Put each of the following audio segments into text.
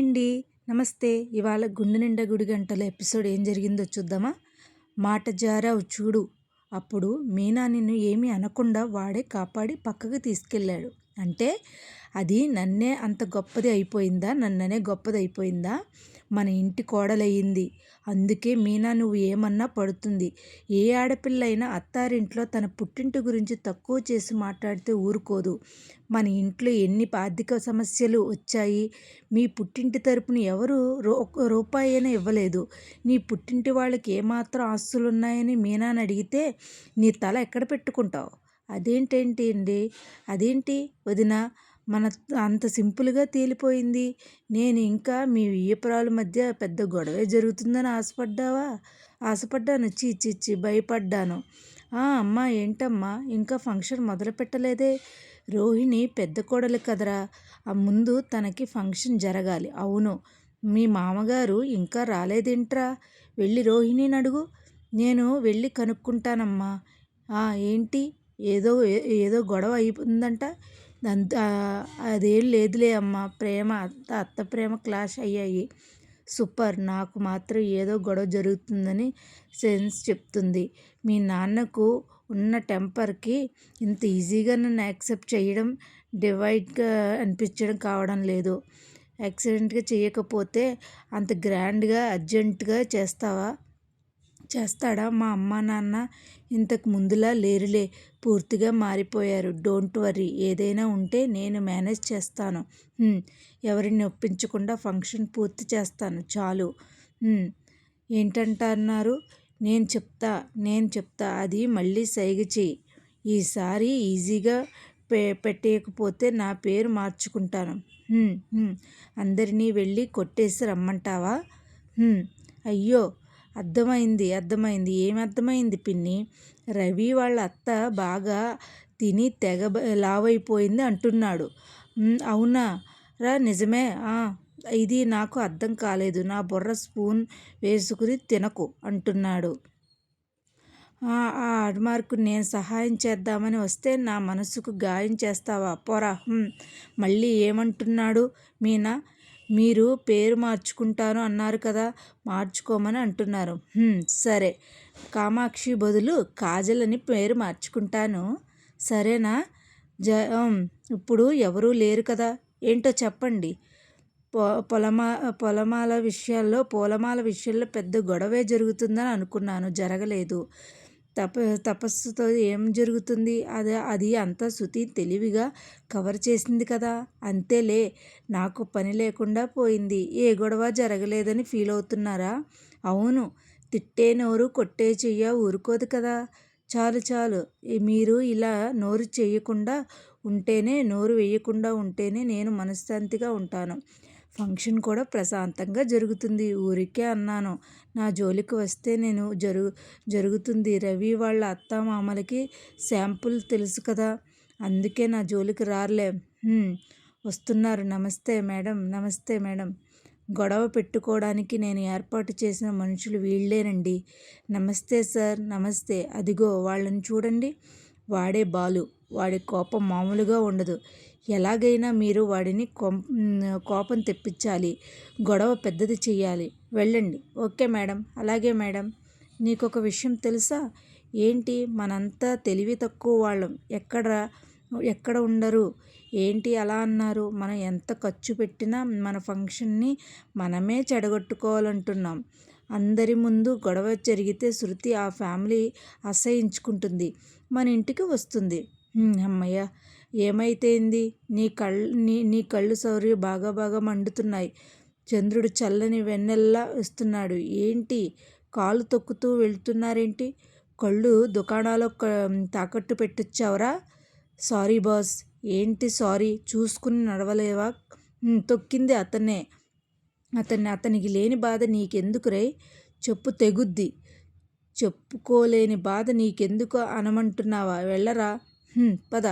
అండి నమస్తే. ఇవాళ గుండె నిండా గుడి గంటల ఎపిసోడ్ ఏం జరిగిందో చూద్దామా? మాట జారావు చూడు. అప్పుడు మీనా నిన్ను ఏమీ అనకుండా వాడే కాపాడి పక్కకు తీసుకెళ్ళాడు. అంటే అది నన్నే అంత గొప్పది అయిపోయిందా? నన్ననే గొప్పది అయిపోయిందా మన ఇంటి కోడలయ్యింది. అందుకే మీనా నువ్వు ఏమన్నా పడుతుంది. ఏ ఆడపిల్ల అయినా అత్తారింట్లో తన పుట్టింటి గురించి తక్కువ చేసి మాట్లాడితే ఊరుకోదు. మన ఇంట్లో ఎన్ని ఆర్థిక సమస్యలు వచ్చాయి? మీ పుట్టింటి తరపున ఎవరు రూ రూపాయి అయినా ఇవ్వలేదు. నీ పుట్టింటి వాళ్ళకి ఏమాత్రం ఆస్తులు ఉన్నాయని మీనాని అడిగితే నీ తల ఎక్కడ పెట్టుకుంటావు? అదేంటేంటి అండి అదేంటి వదిన? మన అంత సింపుల్గా తేలిపోయింది. నేను ఇంకా మీ వియ్యపురాల మధ్య పెద్ద గొడవే జరుగుతుందని ఆశపడ్డావా? ఆశపడ్డాను. చీచిచ్చి భయపడ్డాను. అమ్మా ఏంటమ్మా? ఇంకా ఫంక్షన్ మొదలు పెట్టలేదే? రోహిణి పెద్ద కోడలు కదరా. ఆ ముందు తనకి ఫంక్షన్ జరగాలి. అవును. మీ మామగారు ఇంకా రాలేదేంట్రా? వెళ్ళి రోహిణిని అడుగు. నేను వెళ్ళి కనుక్కుంటానమ్మా. ఏంటి? ఏదో ఏదో గొడవ అయిపోయిందంట. దాంతో అదేం లేదులే అమ్మ. ప్రేమ అత్త అత్త ప్రేమ క్లాష్ అయ్యాయి. సూపర్. నాకు మాత్రం ఏదో గొడవ జరుగుతుందని సెన్స్ చెప్తుంది. మీ నాన్నకు ఉన్న టెంపర్కి ఇంత ఈజీగా నన్ను యాక్సెప్ట్ చేయడం డివైడ్గా అనిపించడం కావడం లేదు. యాక్సిడెంట్గా చేయకపోతే అంత గ్రాండ్గా అర్జెంటుగా చేస్తావా? చేస్తాడా మా అమ్మ నాన్న? ఇంతకు ముందులా లేరులే పూర్తిగా మారిపోయారు. డోంట్ వరీ ఏదైనా ఉంటే నేను మేనేజ్ చేస్తాను. ఎవరిని ఒప్పించకుండా ఫంక్షన్ పూర్తి చేస్తాను. చాలు. ఏంటంటున్నారు? నేను చెప్తా నేను చెప్తా అది మళ్ళీ సైగ చెయ్యి. ఈసారి ఈజీగా పె పెట్టేయకపోతే నా పేరు మార్చుకుంటాను. అందరినీ వెళ్ళి కొట్టేసి రమ్మంటావా? అయ్యో అర్థమైంది అర్థమైంది. ఏమర్థమైంది అర్థమైంది పిన్ని? రవి వాళ్ళ అత్త బాగా తిని తెగ లావైపోయింది అంటున్నాడు. అవునా? రా నిజమే. ఇది నాకు అర్థం కాలేదు. నా బుర్ర స్పూన్ వేసుకుని తినకు అంటున్నాడు. ఆ అడ్మార్కు నేను సహాయం చేద్దామని వస్తే నా మనసుకు గాయం చేస్తావా? పోరా. మళ్ళీ ఏమంటున్నాడు మీనా? మీరు పేరు మార్చుకుంటాను అన్నారు కదా మార్చుకోమని అంటున్నారు. సరే. కామాక్షి బదులు కాజల్ అని పేరు మార్చుకుంటాను. సరేనా? జ ఇప్పుడు ఎవరూ లేరు కదా. ఏంటో చెప్పండి. పొ పొలమా పొలమాల విషయాల్లో పూలమాల విషయంలో పెద్ద గొడవే జరుగుతుందని అనుకున్నాను. జరగలేదు. తప తపస్సుతో ఏం జరుగుతుంది? అది అది అంతా శృతి తెలివిగా కవర్ చేసింది కదా? అంతేలే నాకు పని లేకుండా పోయింది. ఏ గొడవ జరగలేదని ఫీల్ అవుతున్నారా? అవును తిట్టే నోరు కొట్టే చెయ్య ఊరుకోదు కదా? చాలు చాలు. మీరు ఇలా నోరు చేయకుండా ఉంటేనే నోరు వేయకుండా ఉంటేనే నేను మనశ్శాంతిగా ఉంటాను. ఫంక్షన్ కూడా ప్రశాంతంగా జరుగుతుంది. ఊరికే అన్నాను. నా జోలికి వస్తే నేను జరుగు జరుగుతుంది. రవి వాళ్ళ అత్త మామలకి శాంపుల్ తెలుసు కదా అందుకే నా జోలికి రారులే. వస్తున్నారు. నమస్తే మేడం నమస్తే మేడం. గొడవ పెట్టుకోవడానికి నేను ఏర్పాటు చేసిన మనుషులు వీళ్ళేనండి. నమస్తే సార్ నమస్తే. అదిగో వాళ్ళని చూడండి. వాడే బాలు. వాడి కోపం మామూలుగా ఉండదు. ఎలాగైనా మీరు వాడిని కోపం తెప్పించాలి. గొడవ పెద్దది చేయాలి వెళ్ళండి. Okay madam. అలాగే మేడం. నీకు ఒక విషయం తెలుసా? ఏంటి? మనంతా తెలివి తక్కువ వాళ్ళం. ఎక్కడ ఎక్కడ ఉండరు? ఏంటి అలా అన్నారు? మనం ఎంత ఖర్చు పెట్టినా మన ఫంక్షన్ని మనమే చెడగొట్టుకోవాలంటున్నాం. అందరి ముందు గొడవ జరిగితే శృతి ఆ ఫ్యామిలీ అసహించుకుంటుంది. మన ఇంటికి వస్తుంది. అమ్మయ్య. ఏమైతేంది? నీ కళ్ళు నీ నీ కళ్ళు సౌర్య బాగా బాగా మండుతున్నాయి. చంద్రుడు చల్లని వెన్నెల్లా వస్తున్నాడు. ఏంటి? కాలు తొక్కుతూ వెళ్తున్నారేంటి? కళ్ళు దుకాణాలో తాకట్టు పెట్టొచ్చావురా? Sorry boss. ఏంటి సారీ? చూసుకుని నడవలేవా? తొక్కింది అతనే అతన్ని అతనికి లేని బాధ నీకెందుకురే? చెప్పు తెగుద్ది. చెప్పుకోలేని బాధ నీకెందుకు అనమంటున్నావా? వెళ్ళరా? పద.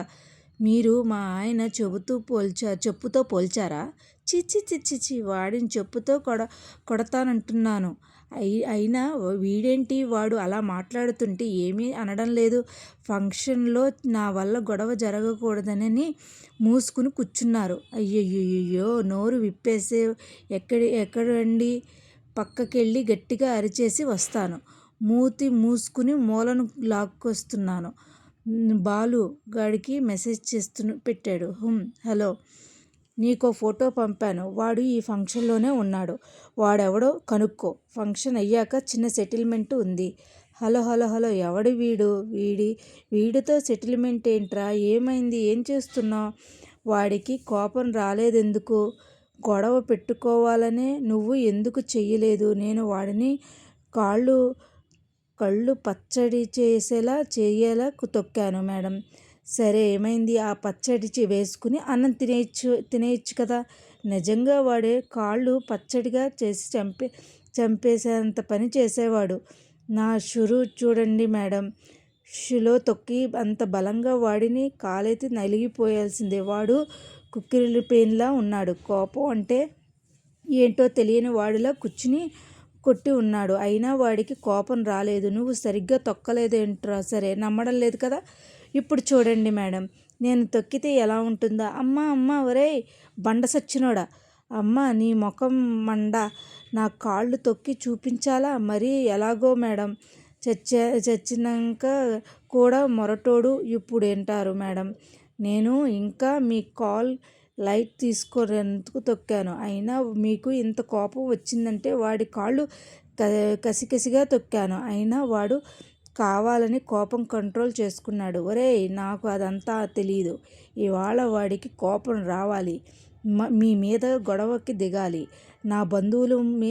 మీరు మా ఆయన చెబుతూ పోల్చా చెప్పుతో పోల్చారా? చిచ్చి చిచ్చిచి వాడిని చెప్పుతో కొడ కొడతానంటున్నాను. అయి అయినా వీడేంటి వాడు అలా మాట్లాడుతుంటే ఏమీ అనడం లేదు. ఫంక్షన్లో నా వల్ల గొడవ జరగకూడదని మూసుకుని కూర్చున్నారు. అయ్యయ్యో నోరు విప్పేసే ఎక్కడి ఎక్కడండి? పక్కకెళ్ళి గట్టిగా అరిచేసి వస్తాను. మూతి మూసుకుని మూలను లాక్కొస్తున్నాను. బాలు గాడికి మెసేజ్ చేస్తు పెట్టాడు. హలో. నీకో ఫోటో పంపాను. వాడు ఈ ఫంక్షన్లోనే ఉన్నాడు. వాడెవడో కనుక్కో. ఫంక్షన్ అయ్యాక చిన్న సెటిల్మెంట్ ఉంది. హలో హలో హలో ఎవడు వీడు? వీడి వీడితో సెటిల్మెంట్ ఏంట్రా? ఏమైంది? ఏం చేస్తున్నావు? వాడికి కోపం రాలేదెందుకు? గొడవ పెట్టుకోవాలనే నువ్వు ఎందుకు చెయ్యలేదు? నేను వాడిని కాళ్ళు కళ్ళు పచ్చడి చేసేలా చేయేలా తొక్కాను మేడం. సరే ఏమైంది? ఆ పచ్చడి వేసుకుని అన్నం తినేయచ్చు తినేయచ్చు కదా! నిజంగా వాడే కాళ్ళు పచ్చడిగా చేసి చంపే చంపేసేంత పని చేసేవాడు. నా షురు చూడండి మేడం. షులో తొక్కి అంత బలంగా వాడిని కాలైతే నలిగిపోయాల్సిందే. వాడు కుక్కిరిపోయినలా ఉన్నాడు. కోపం అంటే ఏంటో తెలియని వాడిలా కూర్చుని కొట్టి ఉన్నాడు. అయినా వాడికి కోపం రాలేదు. నువ్వు సరిగ్గా తొక్కలేదేంట్రా? సరే నమ్మడం లేదు కదా? ఇప్పుడు చూడండి మేడం. నేను తొక్కితే ఎలా ఉంటుందా? అమ్మ అమ్మ ఒరే బండ సచ్చినోడా? అమ్మ నీ ముఖం మండ. నా కాళ్ళు తొక్కి చూపించాలా? మరి ఎలాగో మేడం. చచ్చే చచ్చినాక కూడా మొరటోడు ఇప్పుడు వింటారు మేడం? నేను ఇంకా మీ కాల్ లైట్ తీసుకోరేందుకు తొక్కాను. అయినా మీకు ఇంత కోపం వచ్చిందంటే వాడి కాళ్ళు కసికసిగా తొక్కాను. అయినా వాడు కావాలని కోపం కంట్రోల్ చేసుకున్నాడు. ఒరేయ్ నాకు అదంతా తెలియదు ఇవాళ వాడికి కోపం రావాలి. మీ మీద గొడవకి దిగాలి. నా బంధువులు మీ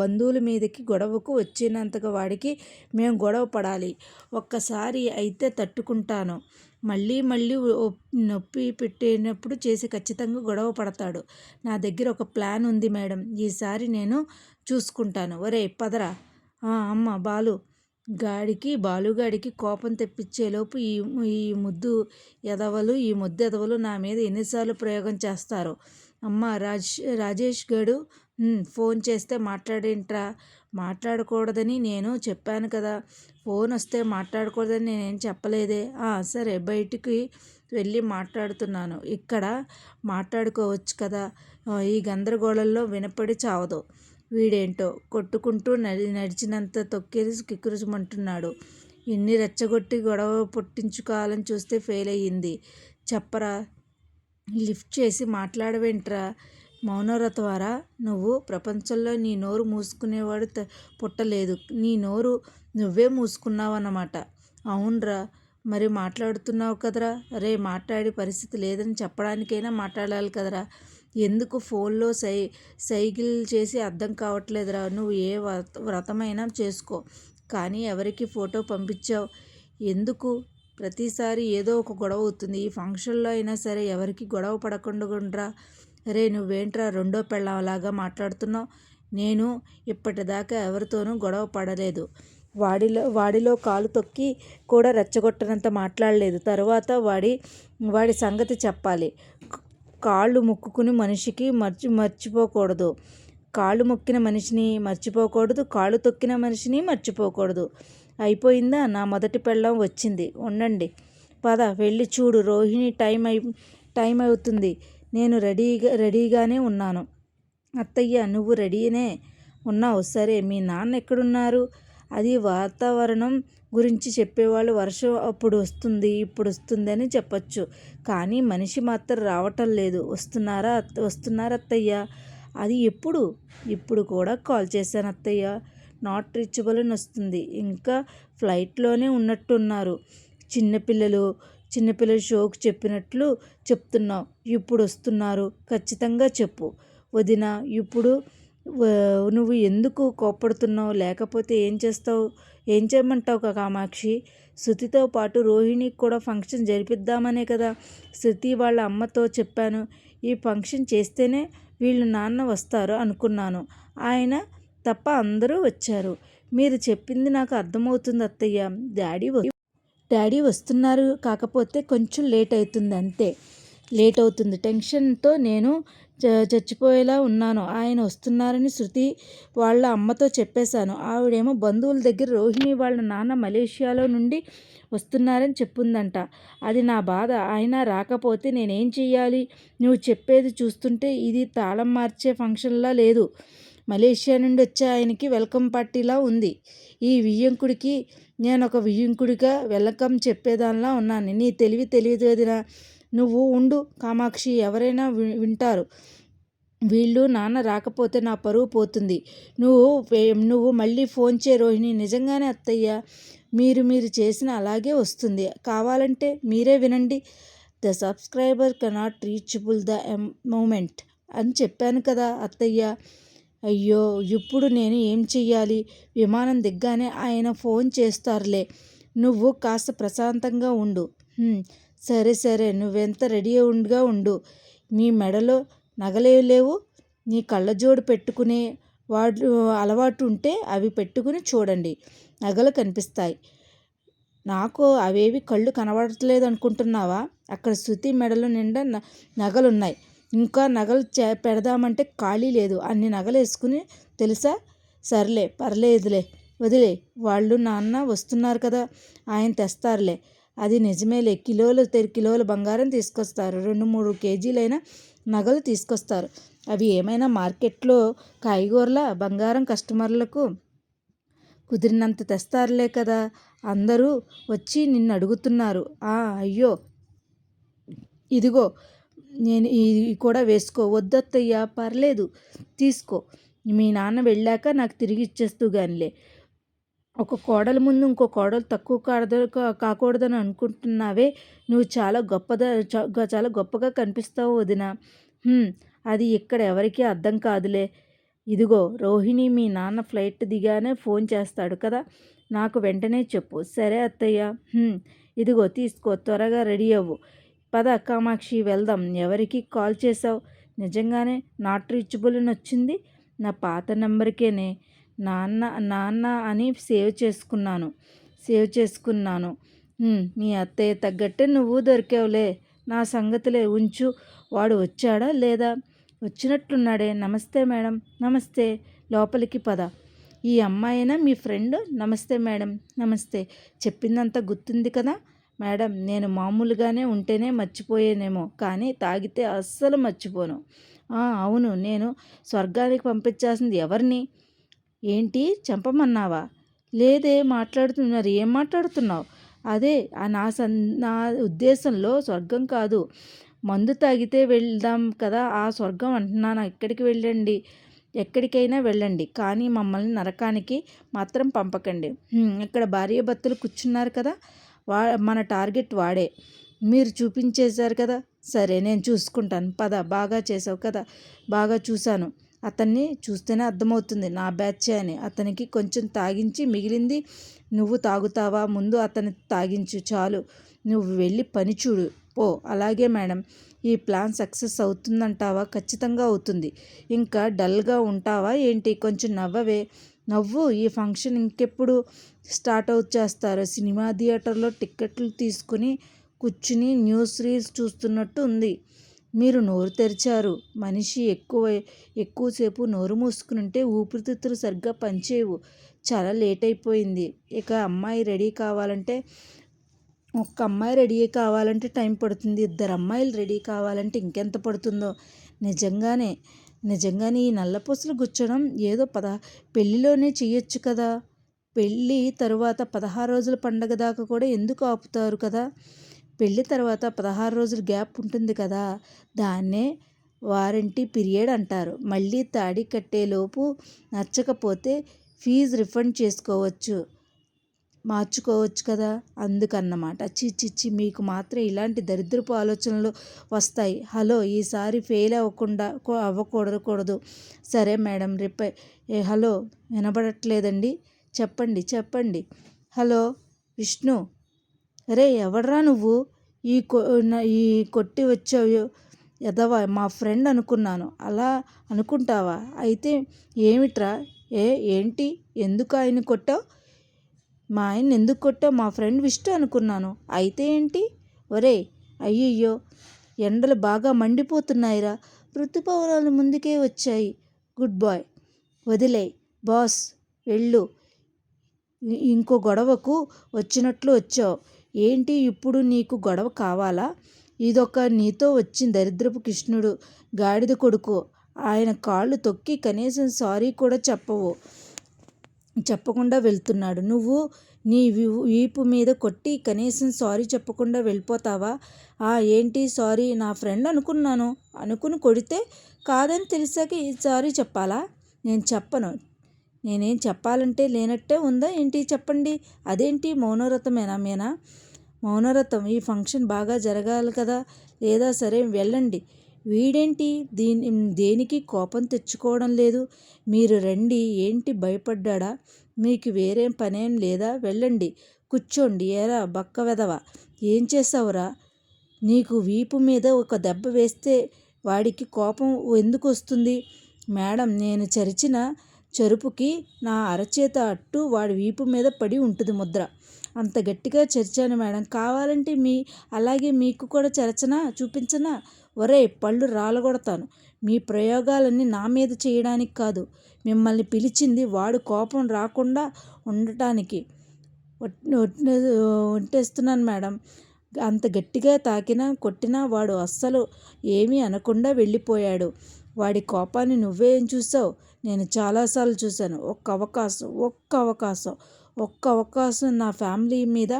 బంధువుల మీదకి గొడవకు వచ్చినంతగా వాడికి మేము గొడవ పడాలి. ఒక్కసారి అయితే తట్టుకుంటాను. మళ్ళీ మళ్ళీ నొప్పి పెట్టేటప్పుడు చేసి ఖచ్చితంగా గొడవ పడతాడు. నా దగ్గర ఒక ప్లాన్ ఉంది మేడం. ఈసారి నేను చూసుకుంటాను. ఒరే పదరా. అమ్మ బాలు. గాడికి బాలుగాడికి కోపం తెప్పించేలోపు ఈ ఈ ముద్దు ఎదవలు ఈ ముద్దు ఎదవలు నా మీద ఎన్నిసార్లు ప్రయోగం చేస్తారు. అమ్మ రాజ్ రాజేష్ గడు ఫోన్ చేస్తే మాట్లాడేంట్రా? మాట్లాడకూడదని నేను చెప్పాను కదా. ఫోన్ వస్తే మాట్లాడకూడదని నేనేం చెప్పలేదే. సరే బయటికి వెళ్ళి మాట్లాడుతున్నాను. ఇక్కడ మాట్లాడుకోవచ్చు కదా. ఈ గందరగోళంలో వినపడి చావదు. వీడేంటో కొట్టుకుంటూ నడి నడిచినంత తొక్కేసి కిక్కురుమంటున్నాడు ఎన్ని రెచ్చగొట్టి గొడవ పుట్టించుకోవాలని చూస్తే ఫెయిల్ అయ్యింది చెప్పరా? లిఫ్ట్ చేసి మాట్లాడవేంట్రా? ద్వారా నువ్వు ప్రపంచంలో నీ నోరు మూసుకునేవాడు పుట్టలేదు. నీ నోరు నువ్వే మూసుకున్నావు అన్నమాట అవునరా. మరి మాట్లాడుతున్నావు కదరా? రే మాట్లాడే పరిస్థితి లేదని చెప్పడానికైనా మాట్లాడాలి కదరా. ఎందుకు ఫోన్లో సై సైకిల్ చేసి అర్థం కావట్లేదురా. నువ్వు ఏ వ్రతమైనా చేసుకో. కానీ ఎవరికి ఫోటో పంపించావు? ఎందుకు? ప్రతిసారి ఏదో ఒక గొడవ అవుతుంది. ఈ ఫంక్షన్లో అయినా సరే ఎవరికి గొడవ పడకుండా రే నువ్వేంట్రా రెండో పెళ్ళంలాగా మాట్లాడుతున్నావు? నేను ఇప్పటిదాకా ఎవరితోనూ గొడవ పడలేదు. వాడిలో వాడిలో కాలు తొక్కి కూడా రెచ్చగొట్టనంత మాట్లాడలేదు. తర్వాత వాడి వాడి సంగతి చెప్పాలి. కాళ్ళు ముక్కుకుని మనిషికి మర్చి మర్చిపోకూడదు. కాళ్ళు మొక్కిన మనిషిని మర్చిపోకూడదు. కాళ్ళు తొక్కిన మనిషిని మర్చిపోకూడదు. అయిపోయిందా? నా మొదటి పెళ్ళం వచ్చింది. ఉండండి. పద వెళ్ళి చూడు. రోహిణి టైం అయి టైం అవుతుంది నేను రెడీగా రెడీగానే ఉన్నాను. అత్తయ్య నువ్వు రెడీనే ఉన్నావు. సరే మీ నాన్న ఎక్కడున్నారు? అది వాతావరణం గురించి చెప్పేవాళ్ళు వర్షం అప్పుడు వస్తుంది ఇప్పుడు వస్తుంది అని చెప్పచ్చు. కానీ మనిషి మాత్రం రావటం లేదు. వస్తున్నారా వస్తున్నారా అత్తయ్య? అది ఎప్పుడు? ఇప్పుడు కూడా కాల్ చేశాను అత్తయ్య. నాట్ రీచబుల్ అని వస్తుంది. ఇంకా ఫ్లైట్లోనే ఉన్నట్టున్నారు. చిన్నపిల్లలు చిన్నపిల్లల షోకు చెప్పినట్లు చెప్తున్నావు. ఇప్పుడు వస్తున్నారు. ఖచ్చితంగా చెప్పు. వదిన ఇప్పుడు నువ్వు ఎందుకు కోప్పడుతున్నావు? లేకపోతే ఏం చేస్తావు? ఏం చేయమంటావు కామాక్షి? శృతితో పాటు రోహిణికి కూడా ఫంక్షన్ జరిపిద్దామనే కదా శృతి వాళ్ళ అమ్మతో చెప్పాను. ఈ ఫంక్షన్ చేస్తేనే వీళ్ళు నాన్న వస్తారు అనుకున్నాను. ఆయన తప్ప అందరూ వచ్చారు. మీరు చెప్పింది నాకు అర్థమవుతుంది అత్తయ్య. డాడీ డాడీ వస్తున్నారు. కాకపోతే కొంచెం లేట్ అవుతుంది అంతే. లేట్ అవుతుంది. టెన్షన్తో నేను చచ్చిపోయేలా ఉన్నాను. ఆయన వస్తున్నారని శృతి వాళ్ళ అమ్మతో చెప్పేశాను. ఆవిడేమో బంధువుల దగ్గర రోహిణి వాళ్ళ నాన్న మలేషియాలో నుండి వస్తున్నారని చెప్పుందంట. అది నా బాధ. ఆయన రాకపోతే నేనేం చెయ్యాలి? నువ్వు చెప్పేది చూస్తుంటే ఇది తాళం మార్చే ఫంక్షన్లా లేదు. మలేషియా నుండి వచ్చే ఆయనకి వెల్కమ్ పార్టీలా ఉంది. ఈ వియ్యంకుడికి నేను ఒక వియ్యంకుడిగా వెల్కమ్ చెప్పేదానిలా ఉన్నాను. నీ తెలివి తెలియదు నువ్వు ఉండు కామాక్షి. ఎవరైనా వింటారు. వీళ్ళు నాన్న రాకపోతే నా పరువు పోతుంది. నువ్వు నువ్వు మళ్ళీ ఫోన్ చే రోహిణి. నిజంగానే అత్తయ్య మీరు మీరు చేసిన అలాగే వస్తుంది. కావాలంటే మీరే వినండి. The subscriber cannot reachable the moment అని చెప్పాను కదా అత్తయ్య. అయ్యో ఇప్పుడు నేను ఏం చెయ్యాలి? విమానం దిగ్గానే ఆయన ఫోన్ చేస్తారులే. నువ్వు కాస్త ప్రశాంతంగా ఉండు. సరే సరే నువ్వెంత రెడీ ఉండిగా ఉండు. మీ మెడలో నగలే లేవు. నీ కళ్ళజోడు పెట్టుకునే వాడు అలవాటు ఉంటే అవి పెట్టుకుని చూడండి. నగలు కనిపిస్తాయి. నాకు అవేవి కళ్ళు కనబడట్లేదు అనుకుంటున్నావా అక్కడ శృతి మెడలు నిండా నగలున్నాయి. ఇంకా నగలు చే పెడదామంటే ఖాళీ లేదు. అన్ని నగలు వేసుకుని తెలుసా? సర్లే పర్లేదులే వదిలే. వాళ్ళు నాన్న వస్తున్నారు కదా ఆయన తెస్తారులే. అది నిజమేలే. కిలోలు కిలోల బంగారం తీసుకొస్తారు. రెండు మూడు కేజీలైన నగలు తీసుకొస్తారు. అవి ఏమైనా మార్కెట్లో కాయగూరల బంగారం కస్టమర్లకు కుదిరినంత తెస్తారులే కదా? అందరూ వచ్చి నిన్ను అడుగుతున్నారు. ఆ అయ్యో. ఇదిగో నేను ఇది కూడా వేసుకో వద్దత్తయ్యా పర్లేదు తీసుకో. మీ నాన్న వెళ్ళాక నాకు తిరిగి ఇచ్చేస్తూ గానిలే. ఒక కోడల ముందు ఇంకో కోడలు తక్కువ కాడదు కాకూడదని అనుకుంటున్నావే. నువ్వు చాలా గొప్పద చాలా గొప్పగా కనిపిస్తావు వదిన. అది ఇక్కడ ఎవరికీ అర్థం కాదులే. ఇదిగో రోహిణి మీ నాన్న ఫ్లైట్ దిగానే ఫోన్ చేస్తాడు కదా. నాకు వెంటనే చెప్పు. సరే అత్తయ్య. ఇదిగో తీసుకో త్వరగా రెడీ అవ్వు. పద కామాక్షి వెళ్దాం. ఎవరికి కాల్ చేసావు నిజంగానే నాట్ రీచబుల్ అని వచ్చింది. నా పాత నెంబర్కేనే. నాన్న నాన్న అని సేవ్ చేసుకున్నాను. సేవ్ చేసుకున్నాను. మీ అత్తయ్య తగ్గట్టే నువ్వు దొరికావులే. నా సంగతిలే ఉంచు. వాడు వచ్చాడా లేదా? వచ్చినట్లున్నాడే నమస్తే మేడం. నమస్తే. లోపలికి పద. ఈ అమ్మాయినా? మీ ఫ్రెండ్? నమస్తే మేడం. నమస్తే. చెప్పిందంతా గుర్తుంది కదా? మేడం నేను మామూలుగానే ఉంటేనే మర్చిపోయేనేమో కానీ తాగితే అస్సలు మర్చిపోను. అవును నేను స్వర్గానికి పంపించాల్సింది ఎవరిని? ఏంటి? చంపమన్నావా? లేదే మాట్లాడుతున్నారు ఏం మాట్లాడుతున్నావు? అదే నా సన్ నా ఉద్దేశంలో స్వర్గం కాదు. మందు తాగితే వెళ్దాం కదా ఆ స్వర్గం అంటున్నాను. ఎక్కడికి వెళ్ళండి? ఎక్కడికైనా వెళ్ళండి కానీ మమ్మల్ని నరకానికి మాత్రం పంపకండి. ఇక్కడ భార్య భర్తలు కూర్చున్నారు కదా వా మన టార్గెట్ వాడే. మీరు చూపించేశారు కదా? సరే నేను చూసుకుంటాను. పద బాగా చేసావు కదా? బాగా చూశాను. అతన్ని చూస్తేనే అర్థమవుతుంది. నా బ్యాచే అని. అతనికి కొంచెం తాగించి మిగిలింది నువ్వు తాగుతావా? ముందు అతని తాగించు. చాలు. నువ్వు వెళ్ళి పని చూడు. పో. అలాగే మేడం. ఈ ప్లాన్ సక్సెస్ అవుతుందంటావా? ఖచ్చితంగా అవుతుంది. ఇంకా డల్గా ఉంటావా ఏంటి? కొంచెం నవ్వవే. నవ్వు ఈ ఫంక్షన్ ఇంకెప్పుడు స్టార్ట్ అవుట్ చేస్తారు? సినిమా థియేటర్లో టిక్కెట్లు తీసుకుని కూర్చుని న్యూస్ రీల్స్ చూస్తున్నట్టు ఉంది. మీరు నోరు తెరిచారు. మనిషి ఎక్కువ ఎక్కువసేపు నోరు మూసుకునింటే ఊపిరితిత్తులు సరిగ్గా పనిచేయవు. చాలా లేట్ అయిపోయింది. ఇక అమ్మాయి రెడీ కావాలంటే ఒక్క అమ్మాయి రెడీ కావాలంటే టైం పడుతుంది. ఇద్దరు అమ్మాయిలు రెడీ కావాలంటే ఇంకెంత పడుతుందో? నిజంగానే నిజంగానే ఈ నల్లపూసలు గుచ్చడం ఏదో పద పెళ్ళిలోనే చేయొచ్చు కదా. పెళ్ళి తరువాత పదహారు రోజుల పండగ దాకా కూడా ఎందుకు ఆపుతారు కదా? పెళ్ళి తర్వాత పదహారు రోజులు గ్యాప్ ఉంటుంది కదా. దాన్నే వారంటీ పీరియడ్ అంటారు. మళ్ళీ తాడి కట్టేలోపు నచ్చకపోతే ఫీజు రిఫండ్ చేసుకోవచ్చు. మార్చుకోవచ్చు కదా? అందుకన్నమాట. చిచ్చిచ్చి మీకు మాత్రం ఇలాంటి దరిద్రపు ఆలోచనలు వస్తాయి. హలో ఈసారి ఫెయిల్ అవ్వకుండా అవ్వకూడదు సరే మేడం రిపై హలో వినబడట్లేదండి. చెప్పండి చెప్పండి. హలో విష్ణు. అరే ఎవడరా నువ్వు? ఈ కొ ఈ కొట్టి వచ్చావు. ఎదవా మా ఫ్రెండ్ అనుకున్నాను. అలా అనుకుంటావా? అయితే ఏమిట్రా? ఏ ఏంటి? ఎందుకు ఆయన కొట్టావు? మా ఆయన్ని ఎందుకు కొట్టావు? మా ఫ్రెండ్ విష్టు అనుకున్నాను. అయితే ఏంటి? ఒరే అయ్యయ్యో ఎండలు బాగా మండిపోతున్నాయిరా. ఋతుపవనాలు ముందుకే వచ్చాయి. Good bye. వదిలే బాస్ వెళ్ళు. ఇంకో గొడవకు వచ్చినట్లు వచ్చావు. ఏంటి ఇప్పుడు నీకు గొడవ కావాలా? ఇదొక నీతో వచ్చిన దరిద్రపు కృష్ణుడు గాడిద కొడుకు. ఆయన కాళ్ళు తొక్కి కనీసం సారీ కూడా చెప్పవు. చెప్పకుండా వెళ్తున్నాడు. నువ్వు నీ వీపు మీద కొట్టి కనీసం సారీ చెప్పకుండా వెళ్ళిపోతావా? ఆ ఏంటి సారీ? నా ఫ్రెండ్ అనుకున్నాను. అనుకుని కొడితే కాదని తెలిసాక సారీ చెప్పాలా? నేను చెప్పను. నేనేం చెప్పాలంటే లేనట్టే ఉందా? ఏంటి? చెప్పండి. అదేంటి? మౌనవ్రతమేనా మేనా? మౌనవ్రతం. ఈ ఫంక్షన్ బాగా జరగాలి కదా? లేదా సరే వెళ్ళండి. వీడేంటి? దీని దేనికి కోపం తెచ్చుకోవడం లేదు. మీరు రండి. ఏంటి భయపడ్డా మీకు వేరేం పనేం లేదా? వెళ్ళండి. కూర్చోండి. ఏరా బక్క వెదవ ఏం చేసావురా నీకు వీపు మీద ఒక దెబ్బ వేస్తే వాడికి కోపం ఎందుకు వస్తుంది? మేడం నేను చరిచిన చెరుపుకి నా అరచేత అట్టు వాడి వీపు మీద పడి ఉంటుంది ముద్ర. అంత గట్టిగా చరిచాను మేడం. కావాలంటే మీ అలాగే మీకు కూడా చరచనా? చూపించనా? ఒరే పళ్ళు రాలగొడతాను. మీ ప్రయోగాలన్నీ నా మీద చేయడానికి కాదు. మిమ్మల్ని పిలిచింది వాడు కోపం రాకుండా ఉండటానికి. ఒట్టేస్తున్నాను మేడం. అంత గట్టిగా తాకినా కొట్టినా వాడు అస్సలు ఏమీ అనకుండా వెళ్ళిపోయాడు. వాడి కోపాన్ని నువ్వేం చూసావు? నేను చాలాసార్లు చూశాను. ఒక్క అవకాశం ఒక్క అవకాశం. ఒక్క అవకాశం నా ఫ్యామిలీ మీద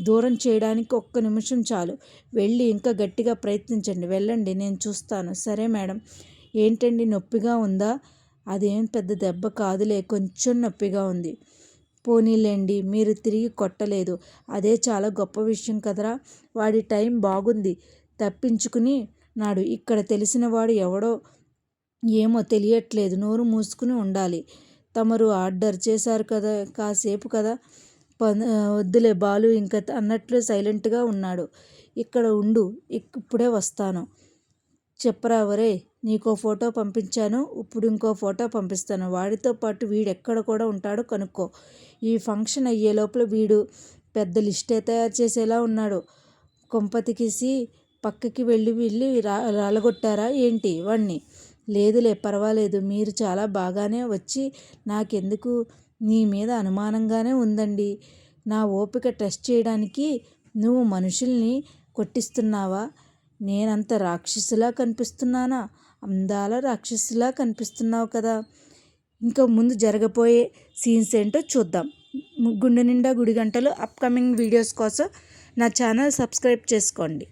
దూరం చేయడానికి ఒక్క నిమిషం చాలు. వెళ్ళి ఇంకా గట్టిగా ప్రయత్నించండి. వెళ్ళండి నేను చూస్తాను. సరే మేడం. ఏంటండి నొప్పిగా ఉందా? అదేం పెద్ద దెబ్బ కాదులే కొంచెం నొప్పిగా ఉంది. పోనీలేండి మీరు తిరిగి కొట్టలేదు. అదే చాలా గొప్ప విషయం కదరా. వాడి టైం బాగుంది. తప్పించుకుని నాడు ఇక్కడ తెలిసినవాడు ఎవడో ఏమో తెలియట్లేదు. నోరు మూసుకుని ఉండాలి. తమరు ఆర్డర్ చేశారు కదా కాసేపు కదా. వద్దులే బాలు ఇంకా అన్నట్లు సైలెంట్గా ఉన్నాడు. ఇక్కడ ఉండు ఇప్పుడే వస్తాను. చెప్పరా ఒరే నీకో ఫోటో పంపించాను ఇప్పుడు ఇంకో ఫోటో పంపిస్తాను. వాడితో పాటు వీడు ఎక్కడ కూడా ఉంటాడో కనుక్కో. ఈ ఫంక్షన్ అయ్యే లోపల వీడు పెద్ద లిస్టే తయారు చేసేలా ఉన్నాడు. కొంపతికిసి పక్కకి వెళ్ళి వెళ్ళి రా రాలగొట్టారా ఏంటి వాడిని లేదులే పర్వాలేదు. మీరు చాలా బాగానే వచ్చి నాకెందుకు? నీ మీద అనుమానంగానే ఉందండి. నా ఓపిక టెస్ట్ చేయడానికి నువ్వు మనుషుల్ని కొట్టిస్తున్నావా? నేనంత రాక్షసులా కనిపిస్తున్నానా? అందాల రాక్షసులా కనిపిస్తున్నావు కదా. ఇంకా ముందు జరగబోయే సీన్స్ ఏంటో చూద్దాం. గుండె నిండా గుడి గంటలు అప్కమింగ్ వీడియోస్ కోసం నా ఛానల్ సబ్స్క్రైబ్ చేసుకోండి.